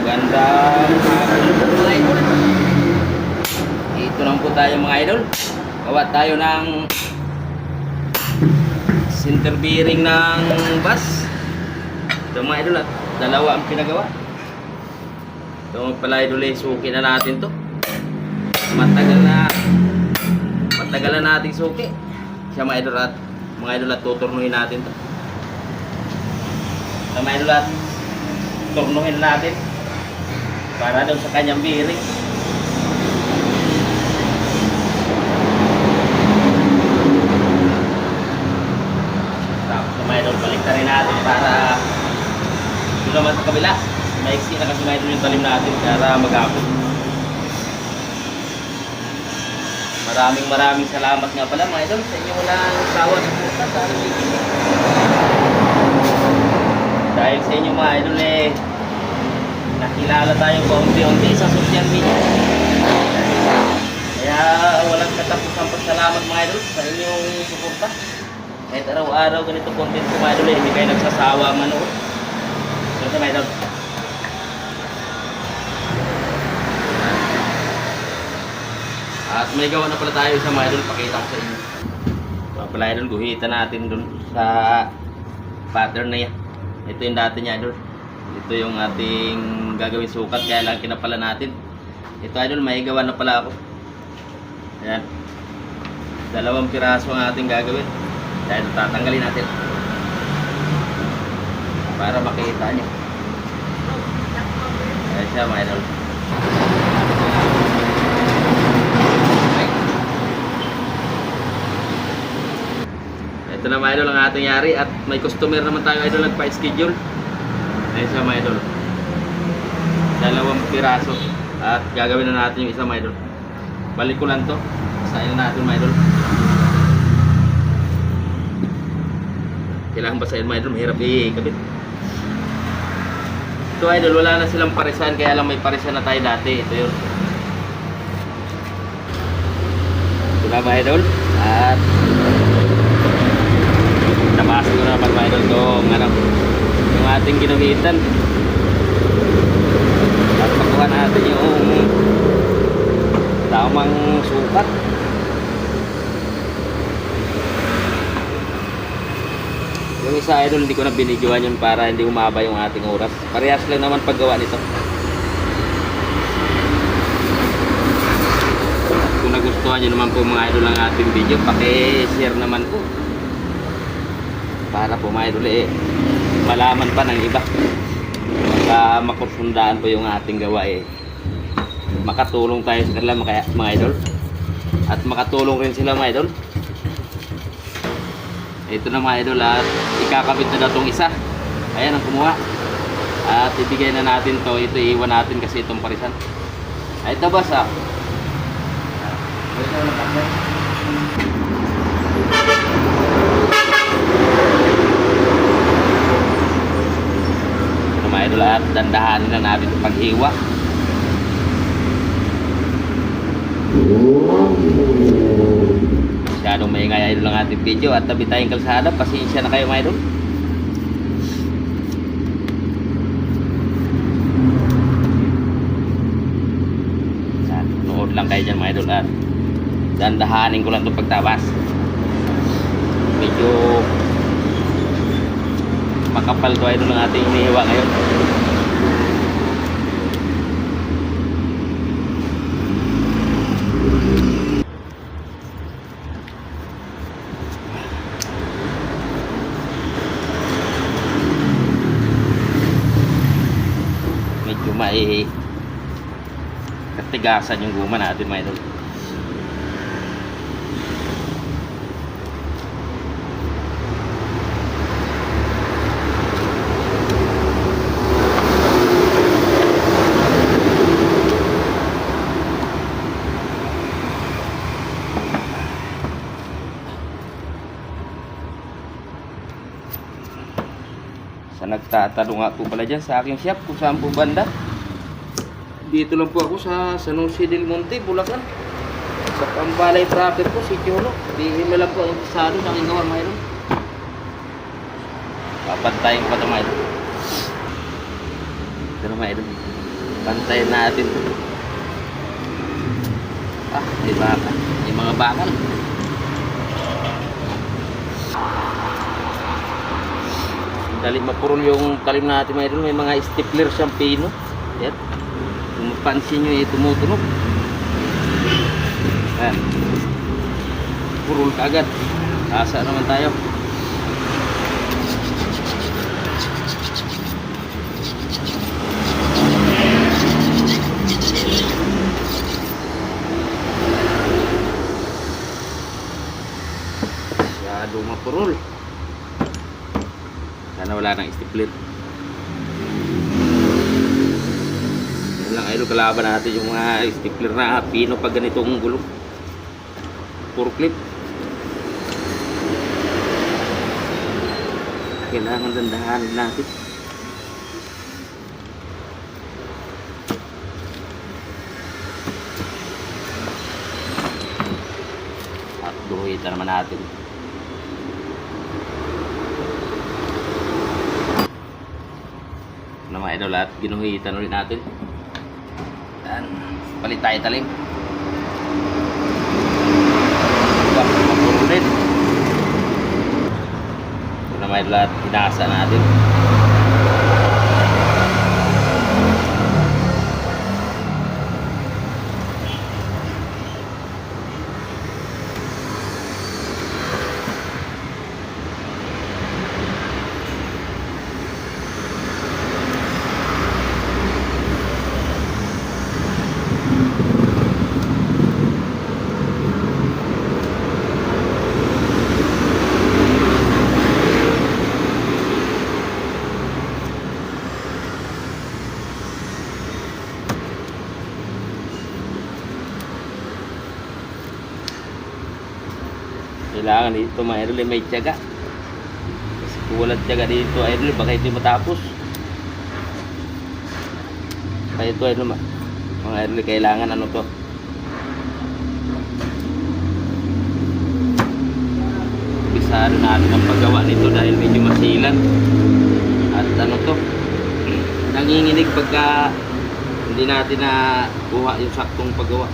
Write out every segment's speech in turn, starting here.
Magandang. Ito lang po tayo mga idol. Gawa tayo ng center bearing ng bus. Ito mga idol at dalawa ang pinagawa. Ito pala idol eh, suki na natin to. Matagal na matagal na nating suki. Siya mga idol at mga idol at tuturnuhin natin to. Ito mga idol at turnuhin natin para daw sa kanyang bearing. Tapos mga idol, balik na rin natin para doon naman sa kabila. Maiksi na kasi idol yung talim natin para mag-apot. Maraming maraming salamat nga pala mga idol sa inyo walang sawa sa puta sa bikinig. Dahil sa inyo mga idol eh, nakilala tayo paunti-unti sa social media. Kaya walang katapusang pasalamat mga idol sa inyong suporta. Kahit araw-araw ganito content ko mga idol eh, hindi kayo nagsasawa manood. So sa mga idol. At may gawa na pala tayo sa mga idol, pakita ko sa inyo. So pala idol, guhitan natin dun sa pattern na yan. Ito yung dati niya idol. Ito yung ating gagawin sukat, kaya lang kinapala natin. Ito idol, may gawa na pala ako. Ayan. Dalawang piraso ang ating gagawin. Dahil tatanggalin natin. Para makita nyo. Ayan siya mga idol. Ito na mga idol ang ating yari at may customer naman tayo idol nagpa-schedule. Ayan siya mga idol. Dalawang piraso at gagawin na natin yung isa mga idol. Balik ko lang to. Basahin na natin mga idol. Kailangan basahin mga idol, mahirap i-kabit. Ito idol, wala na silang parisan kaya lang may parisan na tayo dati. Ito yun. Ito na mga idol. At nabasa ko naman mga idol kung ano, yung ating ginuhitan. At makuha natin yung tamang sukat. Yung isa idol, hindi ko na binidyoan yun para hindi umaba yung ating oras. Parehas lang naman paggawa nito. At kung nagustuhan nyo naman po mga idol ang ating video, paki-share naman po. Para po mga eh, malaman pa ng iba. Baka makusundaan po yung ating gawa eh. Makatulong tayo sa kanila mga, idol. At makatulong rin sila mga idol. Ito na mga idol at ikakabit na daw isa. Ayan ang kumuha. At ibigay na natin to. Ito iiwan natin kasi itong parisan. Ay, ito boss ah. Ito mga idol at dandahanin na natin paghiwa. Masyadong maingay idol ang ating video at tabi tayong kalsada. Pasensya na kayo mga idol. Nood lang kayo dyan mga idol at dandahanin ko lang itong pagtabas. Medyo makapal to idol ang ating inihiwa ngayon. medyo may katigasan yung guma natin mga idol. Sa nagtatanong nga po pala dyan sa aking shop kung saan po banda. Dito lang po ako sa San Jose del Monte, Bulacan. Sa Pambalay proper po, Sitio Hulo. Bihim na lang po ang sado ng Ingawan, mga idol. Papantayin pa ito, idol. Ito na, idol. Pantayin natin. Ah, di ba? May mga bakal. Dali mapurol yung talim natin mga idol. May mga stapler siyang pino. Yan. Kung mapansin nyo, eh, tumutunog. Ayan. Purol ka. Asa naman tayo. Masyado mapurol. Sana wala nang stiplet. Yan lang idol, kalaban natin yung mga stipler na pino pag ganitong gulong. Puro clip. Kailangan dandahanin natin. At duhitan naman natin. Mga idol at ginuhitan ulit natin. Yan. Palit tayo talim. Rin. Ito na mga idol at hinasa natin. Kailangan dito mga idol eh, may tiyaga. Kasi kung walang tiyaga dito idol, baka hindi matapos. Kaya ito idol, mga idol, kailangan ano to. Bisado natin ang paggawa nito dahil medyo masilan. At ano to, nanginginig pagka hindi natin na kuha yung saktong paggawa.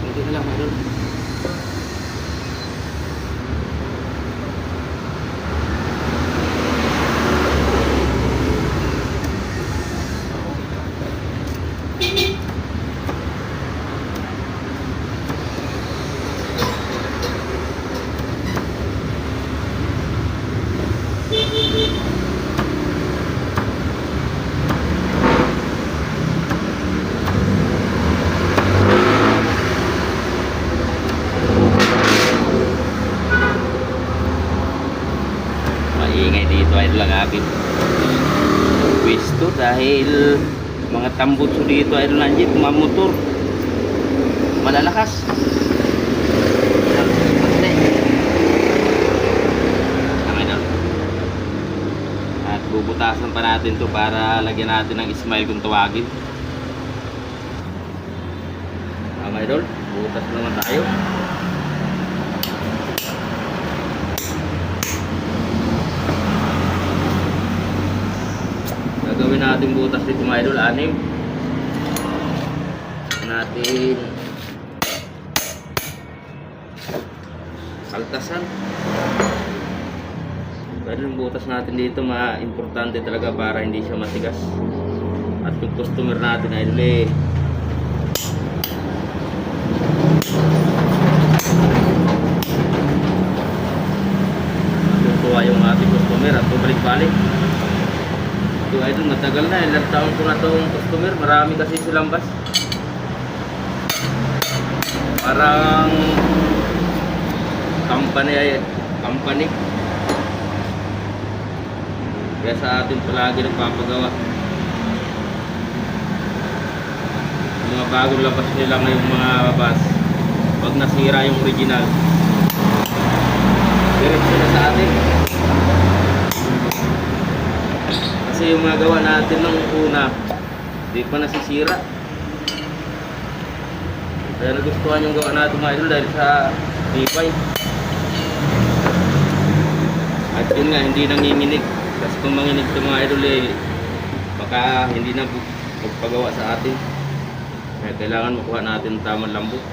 Hindi na lang mga ay lang akin pwesto dahil mga tambutso dito ay nandiyan mga motor. Malalakas. At bubutasan pa natin to para lagyan natin ng smile kung tawagin. Mga idol butas naman tayo natin butas dito mga idol. Anim. Natin. Kaltasan. Pero yung butas natin dito ma-importante talaga para hindi siya matigas. At yung customer natin idol eh Tutuwa yung ating customer at bumalik-balik Ito idol, matagal na. Ilang taon ko na itong customer. Marami kasi silang bus. Parang company ay company. Kaya sa atin palagi nagpapagawa. Yung mga bagong labas nila ngayong mga bus. Pag nasira yung original, diretso na sa atin. Kasi yung mga gawa natin nung una, di pa nasisira. Kaya nagustuhan yung gawa natin mga idol dahil sa tibay. At yun nga, hindi nanginginig. Kasi kung manginig sa mga idol eh, baka hindi na pagpagawa sa atin. Kaya kailangan makuha natin ang tamang lambot.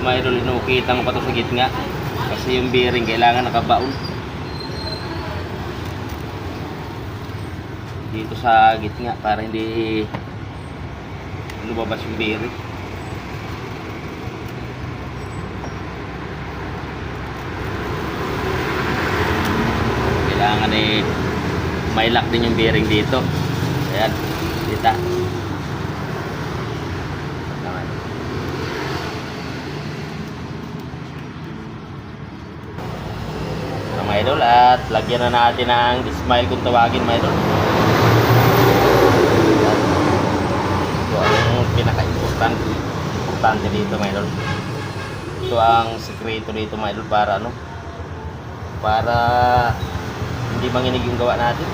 Ito mga idol, inukitang ko pa to sa gitna. Kasi yung bearing kailangan nakabaon. Dito sa gitna para hindi lumabas yung bearing. kailangan eh may lock din yung bearing dito ayan kita Tama. Ito, mga idol at lagyan na natin ng smile kung tawagin mga idol ito ang pinaka-importante importante dito mga idol ito ang sekreto dito mga idol para ano para hindi manginig yung gawa natin.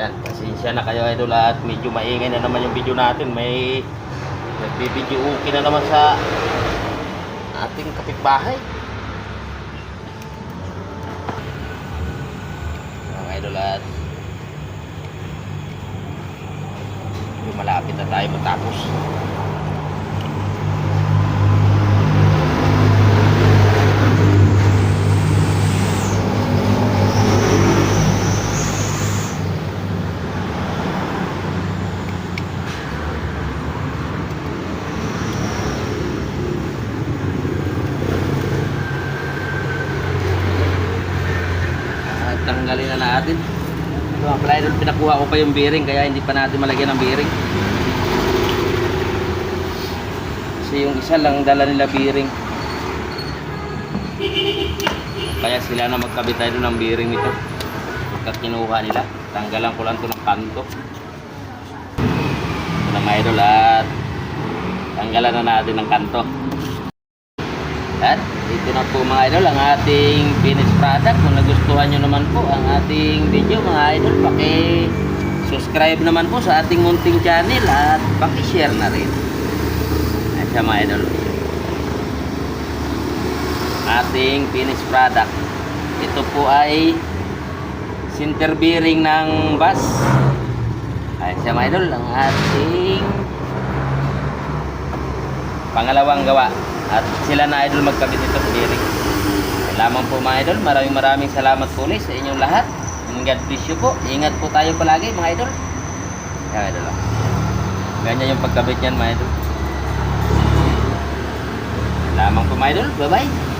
Yan, pasensya na kayo idol at medyo maingay na naman yung video natin. May nagbibideo okay na naman sa ating kapitbahay. Mga idol at malapit na tayo matapos. At tanggalin na natin. Ito ang pala idol, pinakuha ko pa yung bearing kaya hindi pa natin malagyan ng bearing. Kasi yung isa lang dala nila bearing. Kaya sila na magkabit tayo ng bearing nito. Pagkat kinuha nila, tanggalan ko lang to ng kanto. Ito na mga idol at tanggalan na natin ng kanto. At ito na po mga idol ang ating finished product. Kung nagustuhan nyo naman po ang ating video mga idol, paki-subscribe naman po sa ating munting channel at paki-share na rin. At siya mga idol. Ating finished product. Ito po ay center bearing ng bus. Ayan siya mga idol, ang ating pangalawang gawa. At sila na idol magkabit ito sa. Yan lamang po mga idol, maraming maraming salamat po ulit sa inyong lahat. And God bless you po. Ingat po tayo palagi mga idol. Yan idol. Ganyan yung pagkabit niyan mga idol. Lamang po mga idol. Bye-bye.